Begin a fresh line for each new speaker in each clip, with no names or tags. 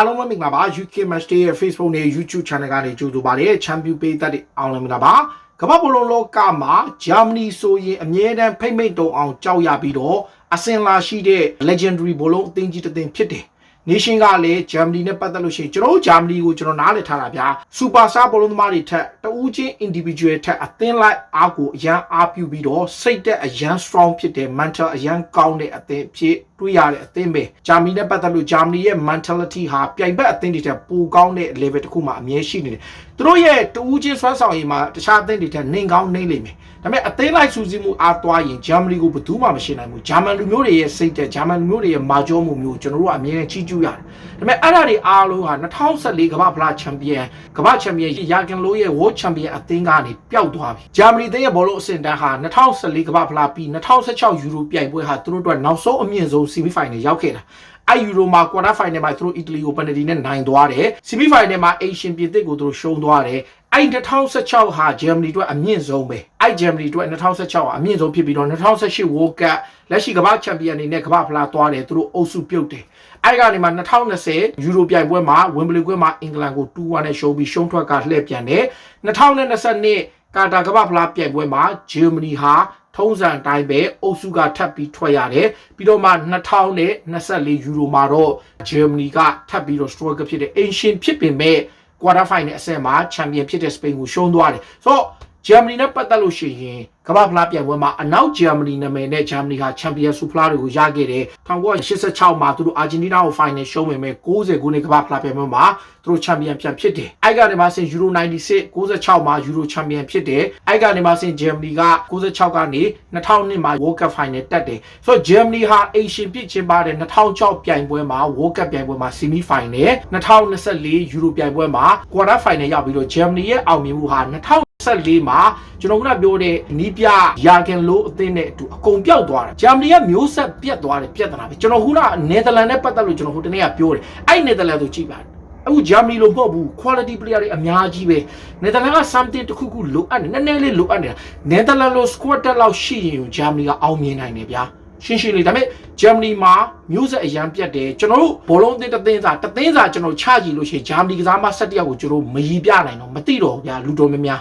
အားလုံးပဲမင်္ဂလာပါ UK Match Day ရဲ့ Facebook နဲ့ YouTube Channel ကနေကြိုဆိုပါရစေ Champion ပေးသက်တဲ့အောင်လည်းမင်္ဂလာပါကမ္ဘာဘောလုံးလောကမှာဂျာမနီဆိုရင်အမြဲတမ်းဖိတ်မိတ်တုံအောင်ကြောက်ရပြီးတော့အစင်လာရှိတဲ့ legendary ဘောလုံးအသင်းကြီးတစ်သင်းဖြစ်တယ် nation ကလည်းဂျာမနီနဲ့ပတ်သက်လို့ရှိရင်ကျွန်တော်တို့ဂျာမနီကိုကျွန်တော်နားလည်ထားတာဗျာစူပါစတာဘောလုံးသမားတွေထက်တဦးချင်း individual ထက်အသင်းလိုက်အားကိုအရန်အားပြုပြီးတော့စိတ်သက်အရန် strong ဖြစ်တဲ့ mental အရန်ကောင်းတဲ့အသင်းဖြစ် တွေ့ရတဲ့အသင်းပဲဂျာမနီနဲ့ပတ်သက်လို့ဂျာမနီရဲ့ mentality ဟာပြိုင်ဘက်အသင်းတွေထက်ပိုကောင်းတဲ့ level တစ်ခုမှအမြဲရှိနေတယ်သူတို့ရဲ့တဦးချင်းစွမ်းဆောင်ရည်မှာတခြားအသင်းတွေထက်နှိမ်ကောင်းနှိမ့်လိမ့်မယ်ဒါပေမဲ့အသေးလိုက်စူးစီးမှုအားသွားရင်ဂျာမနီကိုဘယ်သူမှမရှိနိုင်ဘူးဂျာမန်လူမျိုးတွေရဲ့စိတ်တဲ့ဂျာမန်လူမျိုးတွေရဲ့မာကျောမှုမျိုးကျွန်တော်တို့ကအမြဲတမ်းချီးကျူးရတယ်ဒါပေမဲ့အဲ့ဒါတွေအားလုံးဟာ2014ကမ္ဘာဖလားချန်ပီယံကမ္ဘာချန်ပီယံယာကင်လိုရဲ့ World Champion အသင်းကနေပျောက်သွားပြီဂျာမနီအသင်းရဲ့ဘောလုံးအဆင့်တန်းဟာ2014ကမ္ဘာဖလားပြီး2016ယူရိုပြိုင်ပွဲဟာသူတို့အတွက်နောက်ဆုံးအမြင့်ဆုံး semi final ရောက်ခဲ့တာအဲ့ယူရိုမှာ quarter final မှာသူတို့အီတလီကိုပယ်နတီနဲ့နိုင်သွားတယ် semi final မှာအေရှင်ပြင်သစ်ကိုသူတို့ရှုံးသွားတယ်အဲ့2016ဟာဂျာမနီအတွက်အမြင့်ဆုံးပဲအဲ့ဂျာမနီအတွက်2016ဟာအမြင့်ဆုံးဖြစ်ပြီးတော့2018 World Cup လက်ရှိကမ္ဘာချန်ပီယံအနေနဲ့ကမ္ဘာဖလားသွားတယ်သူတို့အုပ်စုပြုတ်တယ်အဲ့ကနေမှ2020ယူရိုပြိုင်ပွဲမှာဝင်ဘလီကွဲမှာအင်္ဂလန်ကို2-1နဲ့ရှုံးပြီးရှုံးထွက်ကလှည့်ပြန်တယ်2022ကာတာကမ္ဘာဖလားပြိုင်ပွဲမှာဂျာမနီဟာ ထုံးစံအတိုင်းပဲအုပ်စုကထပ်ပြီးထွက်ရတယ်ပြီးတော့မှ2024ယူရိုမှာတော့ဂျာမနီကထပ်ပြီးတော့ struggle ဖြစ်တယ်အင်ရှင်ဖြစ်ပင်မဲ့ quarter final အဆင့်မှာချန်ပီယံဖြစ်တဲ့စပိန်ကိုရှုံးသွားတယ်ဆိုတော့ဂျာမနီနဲ့ပတ်သက်လို့ရှိရင် ကမ္ဘာဖလားပြိုင်ပွဲမှာအနောက်ဂျာမနီနာမည်နဲ့ဂျာမနီဟာချန်ပီယံဆူဖလားတွေကိုရခဲ့တယ်1986မှာသူတို့အာဂျင်တီးနားကို final ရှုံးပေမဲ့90ခုနှစ်ကမ္ဘာဖလားပြိုင်ပွဲမှာသူတို့ချန်ပီယံပြန်ဖြစ်တယ်အဲ့ကနေမှဆင်ယူရို96 96မှာယူရိုချန်ပီယံဖြစ်တယ်အဲ့ကနေမှဆင်ဂျာမနီက96ကနေ2002မှာ World Cup final တက်တယ်ဆိုတော့ဂျာမနီဟာအေရှင်ပြစ်ချင်းပါတဲ့2006ပြိုင်ပွဲမှာ World Cup ပြိုင်ပွဲမှာ semi final 2024ယူရိုပြိုင်ပွဲမှာ quarter final ရောက်ပြီးတော့ဂျာမနီရဲ့အောင်မြင်မှုဟာ2000 14မှာကျွန်တော်ကပြောတဲ့နီးပြယာကန်လိုအသင်းနဲ့အတူအကုန်ပြောက်သွားတာဂျာမနီကမျိုးဆက်ပြတ်သွားတယ်ပြတ်တာပဲကျွန်တော်ခုနနယ်သာလန်နဲ့ပတ်သက်လို့ကျွန်တော်ဟိုတနေ့ကပြောတယ်အဲ့နယ်သာလန်ဆိုကြည့်ပါအခုဂျာမနီလိုမဟုတ်ဘူး quality player တွေအများကြီးပဲနယ်သာလန်က something တစ်ခုခုလိုအပ်နေနည်းနည်းလေးလိုအပ်နေတာနယ်သာလန်လို squad တက်လောက်ရှိရင်ဂျာမနီကအောင်မြင်နိုင်တယ်ဗျာရှင်းရှင်းလေးဒါပေမဲ့ဂျာမနီမှာမျိုးဆက်အရန်ပြတ်တယ်ကျွန်တော်တို့ဘောလုံးသင်းတစ်သင်းစာတစ်သင်းစာကျွန်တော်ချကြည့်လို့ရှိရင်ဂျာမနီကစားမဆက်တယောက်ကိုကျွန်တော်မရီပြနိုင်တော့မသိတော့ဘူးဗျာလူတော်များများ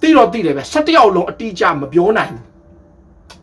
သိတော့သိတယ်ပဲ၁၁ယောက်လုံးအတိအကျမပြောနိုင်ဘူး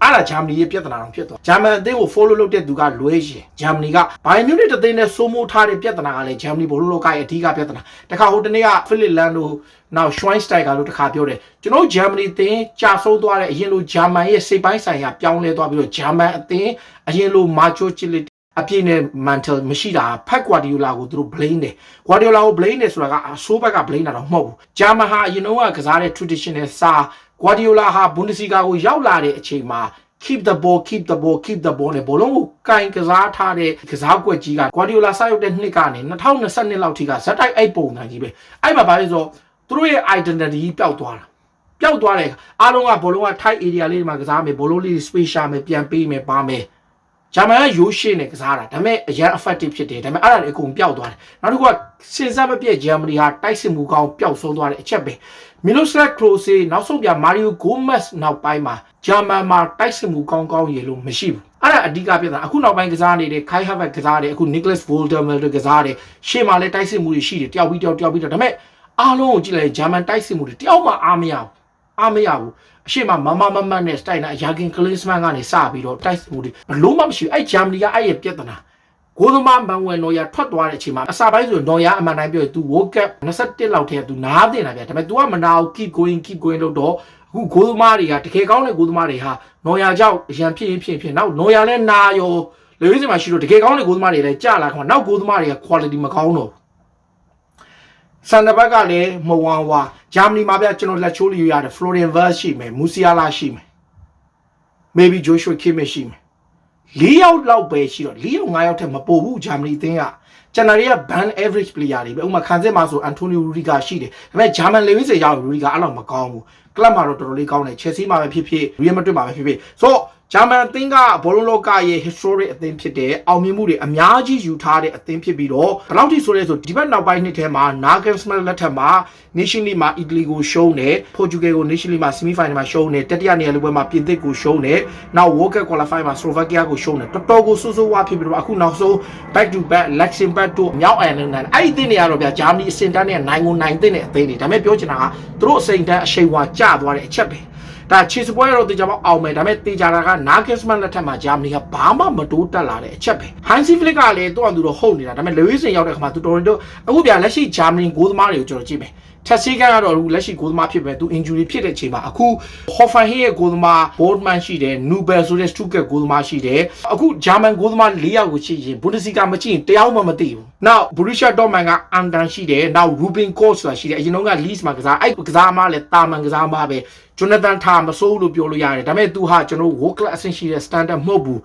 အဲ့ဒါဂျာမနီရဲ့ပြဿနာတော့ဖြစ်သွားဂျာမန်အသင်းကို follow လုပ်တဲ့သူကလွဲရင်ဂျာမနီကဘိုင်မြူနစ်တစ်သင်းနဲ့စိုးမိုးထားတဲ့ပြဿနာကလည်းဂျာမနီဘောလုံးလောကရဲ့အဓိကပြဿနာတခါဟိုတနေ့ကဖိလစ်လန်တို့နောက်ရှဝိုင်းစတိုင်ကာတို့တခါပြောတယ်ကျွန်တော်ဂျာမနီအသင်းကြာဆုံးသွားတဲ့အရင်လိုဂျာမန်ရဲ့စိတ်ပိုင်းဆိုင်ရာပြောင်းလဲသွားပြီးတော့ဂျာမန်အသင်းအရင်လိုမာချိုချစ်လစ် အပြည့်နဲ့ mental မရှိတာဖက်ကွာဒီယိုလာကိုသူတို့ blame တယ်ကွာဒီယိုလာကို blame တယ်ဆိုတာကအဆိုးဘက်က blame တာတော့မဟုတ်ဘူးဂျာမန်ဟာအရင်တော့ကစားတဲ့ traditional စာကွာဒီယိုလာဟာ Bundesliga ကိုရောက်လာတဲ့အချိန်မှာ keep the ball keep the ball keep the ball နဲ့ဘောလုံးကိုကင်ကစားထားတဲ့ကစားကွက်ကြီးက Guardiola စရုပ်တဲ့နှစ်ကနေ2022လောက်ထိကဇက်တိုက်အိတ်ပုံစံကြီးပဲအဲ့မှာဘာလဲဆိုတော့သူတို့ရဲ့ identity ပျောက်သွားတာပျောက်သွားတယ်အားလုံးကဘောလုံးက tight area လေးမှာကစားမယ်ဘောလုံးလေး space ရှာမယ်ပြန်ပေးမယ်ပါမယ် ဂျာမန်ကရိုးရှင်းနေကစားတာဒါပေမဲ့အရန် effective ဖြစ်တယ်ဒါပေမဲ့အဲ့ဒါတွေအကုန်ပျောက်သွားတယ်နောက်တစ်ခုကစင်စပ်မပြည့်ဂျာမနီဟာတိုက်စစ်မှုကောင်းပျောက်ဆုံးသွားတဲ့အချက်ပဲမီလိုစလက်ခရိုစီနောက်ဆုံးပြမာရီယိုဂိုမက်စ်နောက်ပိုင်းမှာဂျာမန်မှာတိုက်စစ်မှုကောင်းကောင်းရေလို့မရှိဘူးအဲ့ဒါအဓိကပြဿနာအခုနောက်ပိုင်းကစားနေတဲ့ခိုင်ဟဗတ်ကစားတယ်အခုနီကလစ်ဗိုလ်ဒါမယ်တို့ကစားတယ်ရှေ့မှာလည်းတိုက်စစ်မှုတွေရှိတယ်တယောက်ပြီးတယောက်တယောက်ပြီးတော့ဒါပေမဲ့အားလုံးကိုကြည့်လိုက်ဂျာမန်တိုက်စစ်မှုတွေတယောက်မှအားမရဘူး အားမရဘူးအရှိမမမမမနဲ့စတိုင်နာယာကင်ကလစ်မန်ကနေစပြီးတော့တိုက်မှုတွေဘလို့မှမရှိဘူးအဲ့ဂျာမနီကအဲ့ရဲ့ပြဿနာကိုသမားမန်ဝဲနော်ရထွက်သွားတဲ့အချိန်မှာအစာပိုင်းဆိုနော်ရအမှန်တိုင်းပြောရင် तू World Cup 21လောက်ထဲ तू နားတင်တာဗျာဒါပေမဲ့ तू ကမနာဘူး keep going keep going လို့တော့အခုဂိုးသမားတွေကတကယ်ကောင်းတဲ့ဂိုးသမားတွေဟာနော်ရကြောက်အရန်ဖြစ်ရင်ဖြစ်ဖြစ်နောက်နော်ရလဲနာရောလေဝိစင်မှာရှိလို့တကယ်ကောင်းတဲ့ဂိုးသမားတွေလည်းကြာလာခါနောက်ဂိုးသမားတွေက quality မကောင်းတော့ဘူးဆန်ဒဘက်ကလည်းမဝမ်ဝါ ဂျာမနီမှာပြကျွန်တော်လက်ချိုးလေးရရတယ်ဖလိုရင်ဗတ်ရှိမယ်မူစီယာလာရှိမယ် maybe Joshua Kimmich ရှိမယ်၄ယောက်လောက်ပဲရှိတော့၄ယောက်၅ယောက်ထက်မပိုဘူးဂျာမနီအသင်းကကျန်တာတွေက ban average player တွေပဲဥပမာခံစစ်မှာဆိုအန်တိုနီယိုရူဒီဂါရှိတယ်ဒါပေမဲ့ဂျာမန်လေဝင်းစေရောက်ရူဒီဂါအဲ့လောက်မကောင်းဘူးကလပ်မှာတော့တော်တော်လေးကောင်းတယ်ချယ်ဆီမှာပဲဖြစ်ဖြစ်ရီယယ်မက်ဒရစ်မှာပဲဖြစ်ဖြစ်ဆိုတော့ ဂျာမန်အသင်းကဘောလုံးလောကရဲ့ history အသင်းဖြစ်တဲ့အောင်မြင်မှုတွေအများကြီးယူထားတဲ့အသင်းဖြစ်ပြီးတော့ဘယ်လောက်ထိဆိုလဲဆိုဒီဘက်နောက်ပိုင်းနှစ်ထဲမှာ Nagelsmann လက်ထက်မှာ Nation League မှာ Italy ကိုရှုံးတယ် Portugal ကို Nation League မှာ semi final မှာရှုံးတယ်တတိယနေရာလိုပွဲမှာပြင်သစ်ကိုရှုံးတယ်နောက် World Cup qualify မှာ Slovakia ကိုရှုံးတယ်တော်တော်ကိုဆိုးဆိုးဝါးဖြစ်ပြီးတော့အခုနောက်ဆုံး back to back Luxembourg တို့မြောက်အိုင်ယာလန်အဲ့ဒီအသင်းတွေကတော့ဗျာဂျာမနီအစင်တန်းနဲ့နိုင်ကိုနိုင်တဲ့အသင်းတွေဒါပေမဲ့ပြောချင်တာကသူတို့အစိန်တန်းအရှိန်ဝါကျသွားတဲ့အချက်ပဲ ဒါချီစပွဲတော့တေချာပေါအောင်မယ်ဒါပေမဲ့တေချာတာကနာဂစ်မန်လက်ထက်မှာဂျာမနီကဘာမှမတိုးတက်လာတဲ့အချက်ပဲဟန်စီဖလစ်ကလည်းသူ့အတူတော့ဟုတ်နေတာဒါပေမဲ့လေဝီစင်ရောက်တဲ့ခါမှာသူတော်တော်အခုပြန်လက်ရှိဂျာမနီဂိုးသမားတွေကိုကျွန်တော်ကြည့်မယ်ချက်စီကန်ကတော့အခုလက်ရှိဂိုးသမားဖြစ်ပဲသူ injury ဖြစ်တဲ့အချိန်မှာအခု Hoffenheim ရဲ့ဂိုးသမား Boldman ရှိတယ် Nubel ဆိုတဲ့ Stuttgart ဂိုးသမားရှိတယ်အခုဂျာမန်ဂိုးသမား၄ယောက်ကိုရှိရင် Bundesliga မကြည့်ရင်တယောက်မှမသိဘူးနောက် Borussia Dortmund က Andan ရှိတယ်နောက် Ruben Koch ဆိုတာရှိတယ်အရင်တော့က Leeds မှာကစားအဲ့ကစားမလဲတာမန်ကစားမပဲဂျိုနသန်ထာမစိုးလို့ပြောလို့ရတယ်ဒါပေမဲ့သူဟာကျွန်တော် world class အဆင့်ရှိတဲ့ standard မဟုတ်ဘူး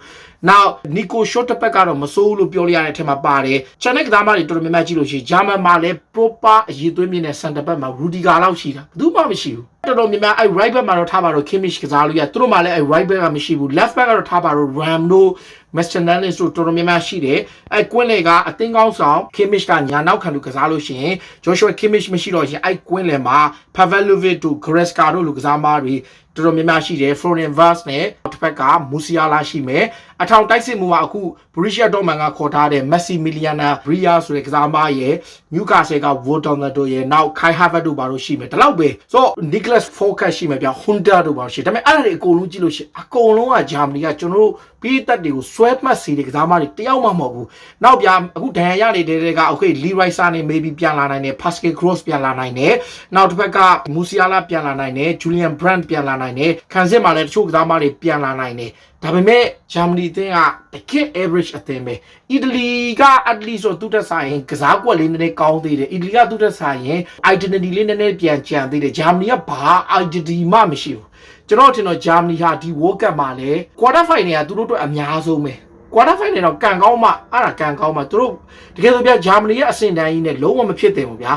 နောက်နီကိုရှော့တပက်ကတော့မစိုးလို့ပြောလို့ရတဲ့အထက်မှာပါတယ်ချန်နက်ကသားမတွေတော်တော်များများကြည့်လို့ရှိရင်ဂျာမန်မှာလည်း proper အရေးသွင်းမြင့်တဲ့ center back မှာရူဒီဂါလောက်ရှိတာဘယ်သူမှမရှိဘူး တော်တော်များများအဲ့ right back မှာတော့ထားပါတော့ Kimmich ကစားလို့ရသူတို့မှလည်းအဲ့ right back ကမရှိဘူး left back ကတော့ထားပါတော့ Ram တို့ Mr. Nellis တို့တော်တော်များများရှိတယ်အဲ့ကွင်းလေကအသင်းကောင်းဆောင် Kimmich ကညာနောက်ခံလူကစားလို့ရှိရင် Joshua Kimmich မရှိတော့ရင်အဲ့ကွင်းလေမှာ Pavlovic တို့ Goretzka တို့လူကစားမားတွေ တော်တော်များများရှိတယ် Florian Wirtz နဲ့တစ်ဖက်က Musiala ရှိမယ်အထောင်တိုက်စစ်မှုကအခု Borussia Dortmund ကခေါ်ထားတဲ့ Maximiliano Bria ဆိုတဲ့ကစားမားရဲ့ Newcastle က Wolton တို့ရဲ့နောက် Kai Havertz တို့ဘာလို့ရှိမယ်ဒီလောက်ပဲဆိုတော့ Nicholas Foucault ရှိမယ်ဗျ Honda တို့ဘာလို့ရှိဒါပေမဲ့အဲ့ဒါတွေအကုန်လုံးကြည့်လို့ရှိရင်အကုန်လုံးကဂျာမနီကကျွန်တော်တို့ပြီးသက်တွေကိုဆွဲမှတ်စီတဲ့ကစားမားတွေတယောက်မှမဟုတ်ဘူးနောက်ဗျာအခုဒဏ်ရာရနေတဲ့တွေက okay Leroy Sané maybe ပြန်လာနိုင်တယ် Pascal Gross ပြန်လာနိုင်တယ်နောက်တစ်ဖက်က Musiala ပြန်လာနိုင်တယ် Julian Brandt ပြန်လာနိုင်တယ်ခံစစ်မှာလည်းတချို့ကစားမားတွေပြန်လာနိုင်တယ်ဒါပေမဲ့ဂျာမနီအသင်းကတကယ့် average အသင်းပဲအီတလီက at least ဆိုသူတက်ဆိုင်ရင်ကစားကွက်လေးနည်းနည်းကောင်းသေးတယ်အီတလီကသူတက်ဆိုင်ရင် identity လေးနည်းနည်းပြန်ကြံသေးတယ်ဂျာမနီကဘာ identity မှမရှိဘူး ကျွန်တော်ထင်တော့ဂျာမနီဟာဒီ World Cup မှာလည်း quarter final ကသူတို့အတွက်အများဆုံးပဲ quarter final တော့ကန်ကောင်းမှအဲ့ဒါကန်ကောင်းမှသူတို့တကယ်ဆိုပြဂျာမနီရဲ့အဆင့်တန်းကြီးနဲ့လုံးဝမဖြစ်တယ်ဘူးဗျာ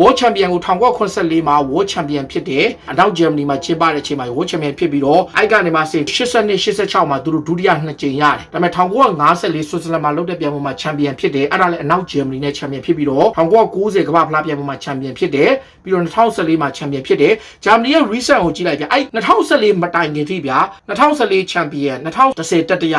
World Champion ကို1984မှာ World Champion ဖြစ်တယ်အနောက်ဂျာမနီမှာကျင်းပတဲ့အချိန်မှာ World Champion ဖြစ်ပြီးတော့အိုက်ကနေမှဆင်း82 86မှာသူတို့ဒုတိယနှစ်ကြိမ်ရတယ်ဒါပေမဲ့1954ဆွစ်ဇာလန်မှာလုပ်တဲ့ပြိုင်ပွဲမှာ Champion ဖြစ်တယ်အဲ့ဒါလည်းအနောက်ဂျာမနီနဲ့ Champion ဖြစ်ပြီးတော့1990ကမ္ဘာဖလားပြိုင်ပွဲမှာ Champion ဖြစ်တယ်ပြီးတော့2014မှာ Champion ဖြစ်တယ်ဂျာမနီရဲ့ recent ကိုကြည့်လိုက်ပြအဲ့2014မတိုင်ခင်ထိဗျာ2014 Champion 2010တတိယ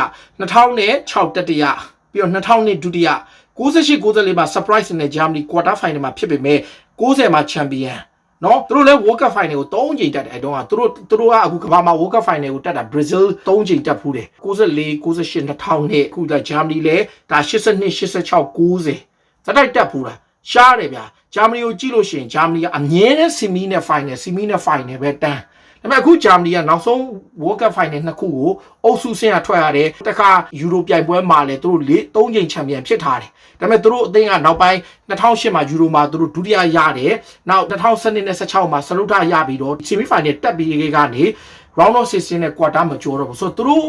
2006တတိယပြီးတော့2002ဒုတိယ98 94မှာ surprise နဲ့ Germany quarter final မှာဖြစ်ပေမဲ့90မှာ champion နော်သူတို့လည်း World Cup final ကို3ချိန်တက်တယ်အဲတုန်းကသူတို့သူတို့ကအခုကမ္ဘာမှာ World Cup final ကိုတက်တာ Brazil 3ချိန်တက်ဖူးတယ်94 98 2000နဲ့အခုဒါ Germany လည်းဒါ82 86 90စတိုက်တက်ဖူးတာရှားတယ်ဗျာဂျာမနီကိုကြည့်လို့ရှိရင်ဂျာမနီကအမြဲတမ်း semi နဲ့ final semi နဲ့ final ပဲတန်း ဒါပေမဲ့အခုဂျာမနီကနောက်ဆုံး World Cup final နှစ်ခုကိုအုပ်စုဆင်းရထွက်ရတယ်တခါယူရိုပြိုင်ပွဲမှာလည်းသူတို့၄၃ချိန်ချန်ပီယံဖြစ်ထားတယ်ဒါပေမဲ့သူတို့အသင်းကနောက်ပိုင်း2008မှာယူရိုမှာသူတို့ဒုတိယရတယ်နောက်2012နဲ့16မှာဆလုထရပြီးတော့ semi final တက်ပြီးကနေ round of 16နဲ့ quarter မကျော်တော့ဘူးဆိုတော့သူတို့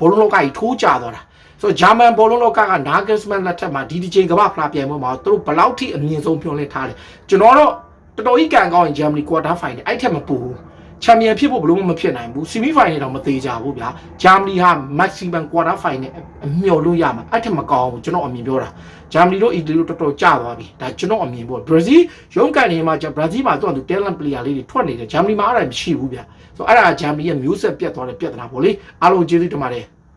ဘောလုံးလောကကြီးထိုးကြသွားတာဆိုတော့ဂျာမန်ဘောလုံးလောကကနာဂစ်မန်လက်ထက်မှာဒီဒီချိန်ကမ္ဘာဖလားပြိုင်ပွဲမှာသူတို့ဘယ်လောက်ထိအမြင့်ဆုံးပြောင်းလဲထားတယ်ကျွန်တော်တော့တော်တော်ကြီးကန်ကောင်းရင်ဂျာမနီ quarter final အဲ့ထက်မပူဘူး ချန်ပီယံဖြစ်ဖို့ဘလို့မဖြစ်နိုင်ဘူးဆီမီဖိုင်နယ်တော့မသေးကြဘူးဗျာဂျာမနီဟာ maximum quarter final အမျှော်လို့ရမှာအဲ့ထက်မကောင်းဘူးကျွန်တော်အမြင်ပြောတာဂျာမနီတို့အီတလီတို့တော်တော်ကြာသွားပြီဒါကျွန်တော်အမြင်ပေါ့ဘရာဇီးရုံးကန်နေမှာဘရာဇီးမှာသူကသူ talent player လေးတွေထွက်နေတယ်ဂျာမနီမှာအဲ့ဒါမရှိဘူးဗျာဆိုတော့အဲ့ဒါဂျာမနီရဲ့မျိုးဆက်ပြတ်သွားတဲ့ပြဿနာပေါ့လေအားလုံးကျေးဇူးတင်ပါတယ်